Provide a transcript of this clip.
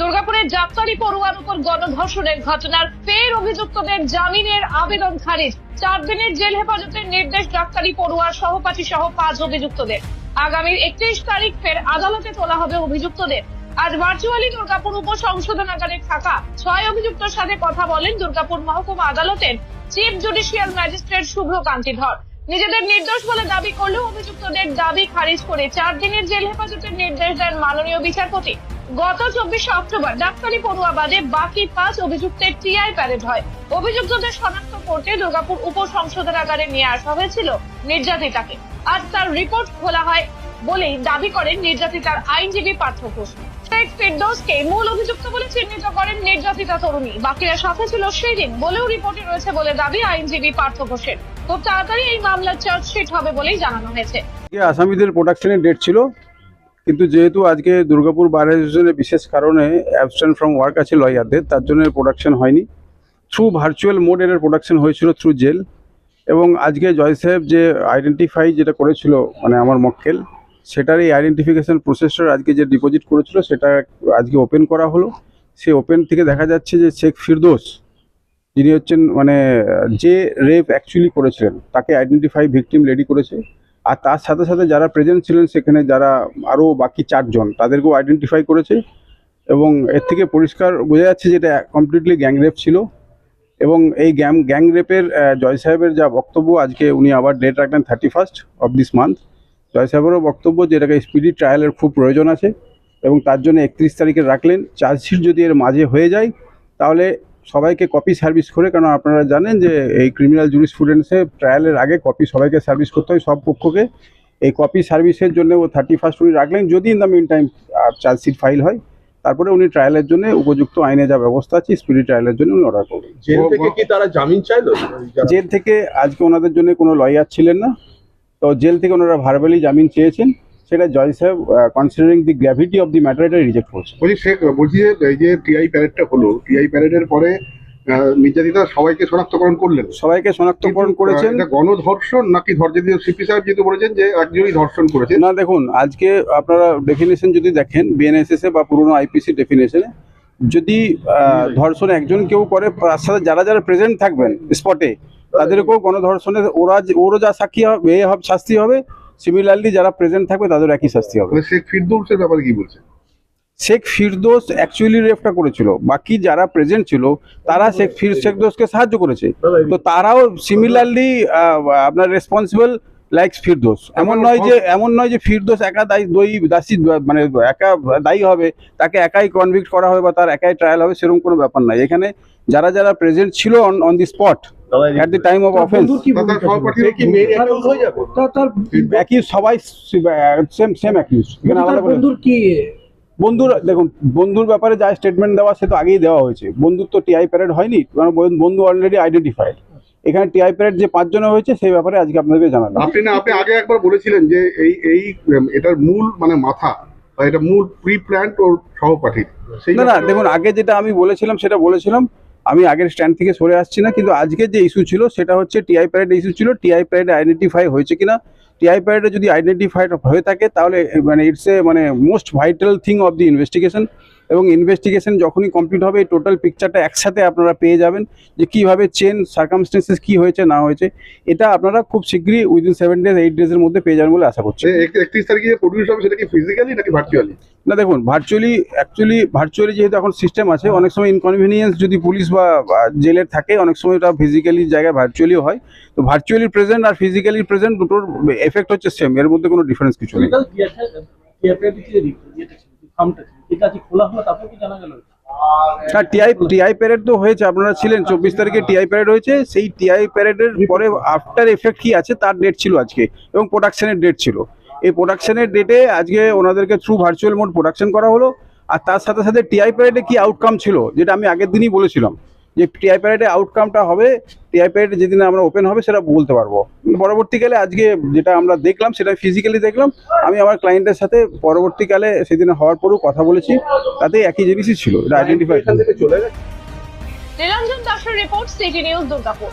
দুর্গাপুরের যাত্রারি পড়ুয়ার উপর গণধর্ষণের ঘটনার ফের অভিযুক্তদের জামিনের আবেদন খারিজ। চার দিনের জেল হেফাজতের নির্দেশ ডাক্তারি পড়ুয়ার সহপাঠী সহ পাঁচ অভিযুক্তদের। আগামী একত্রিশ তারিখ ফের আদালতে তোলা হবে অভিযুক্তদের। আজ ভার্চুয়ালি দুর্গাপুর উপ সংশোধনাগারে থাকা ছয় অভিযুক্তর সাথে কথা বলেন দুর্গাপুর মহকুমা আদালতের চিফ জুডিশিয়াল ম্যাজিস্ট্রেট শুভ্রকান্তি ধর। নিজেদের নির্দোষ বলে দাবি করলেও অভিযুক্তদের দাবি খারিজ করে চার দিনের জেল হেফাজতের নির্দেশ দেন মাননীয় বিচারপতি। গত চব্বিশে অক্টোবর ডাক্তারি পড়ুয়া বাদে বাকি পাঁচ অভিযুক্তের টিআই প্যারেড হয়। অভিযুক্তদের শনাক্ত করতে দুর্গাপুর উপ সংশোধনাগারে নিয়ে আসা হয়েছিল নির্যাতিতাকে। আজ তার রিপোর্ট খোলা হয় বলেই দাবি করেন নির্যাতিতার আইনজীবী পার্থ ঘোষ। শেখ মূল অভিযুক্ত বলে চিহ্নিত করেন নির্যাতিতা তরুণী। বাকিরা সাথে ছিল সেদিন বলেও রিপোর্টে রয়েছে বলে দাবি আইনজীবী পার্থ ঘোষের। খুব তাড়াতাড়ি এই মামলার চার্জশিট হবে বলেই জানানো হয়েছে। আসামিদের প্রোডাকশনের ডেট ছিল কিন্তু যেহেতু আজকে দুর্গাপুর বার অ্যাসোসিয়েশনের বিশেষ কারণে অ্যাবসেন্ট ফ্রম ওয়ার্ক আছে লয়ারদের, তার জন্য প্রোডাকশন হয়নি। থ্রু ভার্চুয়াল মোড এর প্রোডাকশন হয়েছিল থ্রু জেল এবং আজকে জয় সাহেব যে আইডেন্টিফাই যেটা করেছিল মানে আমার মক্কেল, সেটার এই আইডেন্টিফিকেশন প্রসেসটার আজকে যে ডিপোজিট করেছিল, সেটা আজকে ওপেন করা হলো। সেই ওপেন থেকে দেখা যাচ্ছে যে শেখ ফিরদোস, যিনি হচ্ছেন মানে যে রেপ অ্যাকচুয়ালি করেছিলেন, তাকে আইডেন্টিফাই ভিকটিম রেডি করেছে। আর তার সাথে সাথে যারা প্রেজেন্ট ছিলেন সেখানে যারা আরও বাকি চারজন, তাদেরকেও আইডেন্টিফাই করেছে এবং এর থেকে পরিষ্কার বোঝা যাচ্ছে যে এটা কমপ্লিটলি গ্যাংরেপ ছিল এবং এই গ্যাং গ্যাংরেপের জয় সাহেবের যা বক্তব্য, আজকে উনি আবার ডেট রাখলেন thirty first of this month Joy সাহেবেরও বক্তব্য যে এটাকে স্পিডি ট্রায়ালের খুব প্রয়োজন আছে এবং তার জন্য একত্রিশ তারিখে রাখলেন। চার্জশিট যদি এর মাঝে হয়ে যায়, তাহলে সবাইকে কপি সার্ভিস করে কারণ আপনারা জানেন যে এই ক্রিমিনাল জুরিসপ্রুডেন্সে ট্রায়ালের আগে কপি সবাইকে সার্ভিস করতে হয় সব পক্ষকে। এই কপি সার্ভিসের জন্য ও থার্টি ফার্স্ট উনি রাখলেন যদি in the meantime chargesheet file হয় তারপরে উনি ট্রায়ালের জন্য উপযুক্ত আইনে যা ব্যবস্থা আছে স্পিডি ট্রায়ালের জন্য উনি অর্ডার করবেন জেল থেকে কি তারা জামিন চাইলো? জেল থেকে আজকে ওনাদের জন্য কোনো লয়ার ছিলেন না। তো জেল থেকে ওনারা ভার্বালি জামিন চেয়েছেন। সেটা জয় সাহেব considering the gravity of the matter এটা রিজেক্ট করছে। বলছি শেখ বলছি যে এই যে টিআই প্যারেডটা হলো টিআই প্যারেডের পরে নির্যাতিতা সবাইকে শনাক্তকরণ করলেন। সবাইকে শনাক্তকরণ করেছেন। গণধর্ষণ নাকি ধর যদি সিপি সাহেব যেহেতু বলেছেন যে একজনই ধর্ষণ করেছে না দেখুন আজকে আপনারা ডেফিনেশন যদি দেখেন বিএনএসএস এ বা পুরোনো আইপিসি ডেফিনেশনে যদি ধর্ষণ একজন কেউ করে তার সাথে যারা যারা প্রেজেন্ট থাকবেন স্পটে তাদেরকেও গণধর্ষণের ওরা ওরও যা সাক্ষী হবে এ হবে শাস্তি হবে সিমিলারলি যারা প্রেজেন্ট থাকবে তাদের একই শাস্তি হবে। মানে শেখ ফিরদৌসের ব্যাপারে কি বলছে শেখ ফিরদোস অ্যাকচুয়ালি রেফটা করেছিল। বাকি যারা প্রেজেন্ট ছিল তারা শেখ ফির শেখ দোসকে সাহায্য করেছে। তো তারাও সিমিলারলি আপনার রেসপন্সিবল লাইক ফিরদোস। এমন নয় যে এমন নয় যে ফিরদোস একা দায়ী দই দাসী মানে একা দায়ী হবে তাকে একাই কনভিক্ট করা হবে বা তার একাই ট্রায়াল হবে সেরকম কোনো ব্যাপার নাই। এখানে যারা যারা প্রেজেন্ট ছিল on on the spot at the time of offence তার কি মেয়ে যাবে? সবাই সেম সেম অ্যাকিউজ এখানে আলাদা করে। বন্ধুর কি বন্ধুর দেখুন বন্ধুর ব্যাপারে যা স্টেটমেন্ট দেওয়া সে তো আগেই দেওয়া হয়েছে। বন্ধুর তো টিআই প্যারেড হয়নি কারণ বন্ধু অলরেডি আইডেন্টিফাইড এখানে টিআই প্যারেড যে পাঁচজনে হয়েছে সেই ব্যাপারে আজকে আপনাদেরকে জানালাম। আপনি না আপনি আগে একবার বলেছিলেন যে এই এই এটার মূল মানে মাথা এটা মূল প্রি প্ল্যান্ট ওর সহপাঠী। না না দেখুন আগে যেটা আমি বলেছিলাম সেটা বলেছিলাম। আমি আগের স্ট্যান্ড থেকে সরে আসছি না, কিন্তু আজকে যে ইস্যু ছিল, সেটা হচ্ছে টিআই প্যারেড ইস্যু ছিল। টিআই প্যারেড আইডেন্টিফাই হয়েছে কিনা? টিআই প্যারেডে যদি আইডেন্টিফাইড হয়ে থাকে, তাহলে মানে ইটস এ মানে most vital thing of the investigation এবং ইনভেস্টিগেশন যখনই কমপ্লিট হবে, এই টোটাল পিকচারটা একসাথে আপনারা পেয়ে যাবেন, যে কীভাবে চেন সার্কামস্টেন্সেস কী হয়েছে, না হয়েছে, এটা আপনারা খুব শীঘ্রই উইদিন সেভেন ডেজ এইট ডেজের মধ্যে পেয়ে যাবেন বলে আশা করছি। একত্রিশ তারিখে প্রডিউস হবে, সেটা কি ফিজিক্যালি নাকি ভার্চুয়ালি না দেখুন ভার্চুয়ালি অ্যাকচুয়ালি ভার্চুয়ালি যেহেতু এখন সিস্টেম আছে অনেক সময় ইনকনভিনিয়েন্স যদি পুলিশ বা জেলের থাকে অনেক সময় ওটা ফিজিক্যালি জায়গায় ভার্চুয়ালিও হয়। তো ভার্চুয়ালি প্রেজেন্ট আর ফিজিক্যালি প্রেজেন্ট দুটোর এফেক্ট হচ্ছে সেম এর মধ্যে কোনো ডিফারেন্স কিছু নেই। হ্যাঁ টিআই টিআই প্যারেড তো হয়েছে আপনারা ছিলেন চব্বিশ তারিখে টিআই প্যারেড হয়েছে সেই টিআই প্যারেডের পরে আফটার এফেক্ট কি আছে তার ডেট ছিল আজকে এবং প্রোডাকশনের ডেট ছিল। এই প্রোডাকশনের ডেটে আজকে ওনাদেরকে থ্রু ভার্চুয়াল মোড প্রোডাকশন করা হলো। আর তার সাথে সাথে টিআই প্যারেডে কি আউটকাম ছিল যেটা আমি আগের দিনই বলেছিলাম। যে টিআই প্যারেডে আউটকামটা হবে টিআই প্যারেডে যেদিন আমরা ওপেন হবে সেটা বলতে পারব। পরবর্তীকালে আজকে যেটা আমরা দেখলাম সেটা ফিজিক্যালি দেখলাম। আমি আমার ক্লায়েন্টের সাথে পরবর্তীকালে সেদিন হওয়ার পরেও কথা বলেছি। তাতে একই জিনিসই ছিল এটা আইডেন্টিফাই চলে গেছে নিরঞ্জন দাসের রিপোর্ট সিটি নিউজ দুর্গাপুর।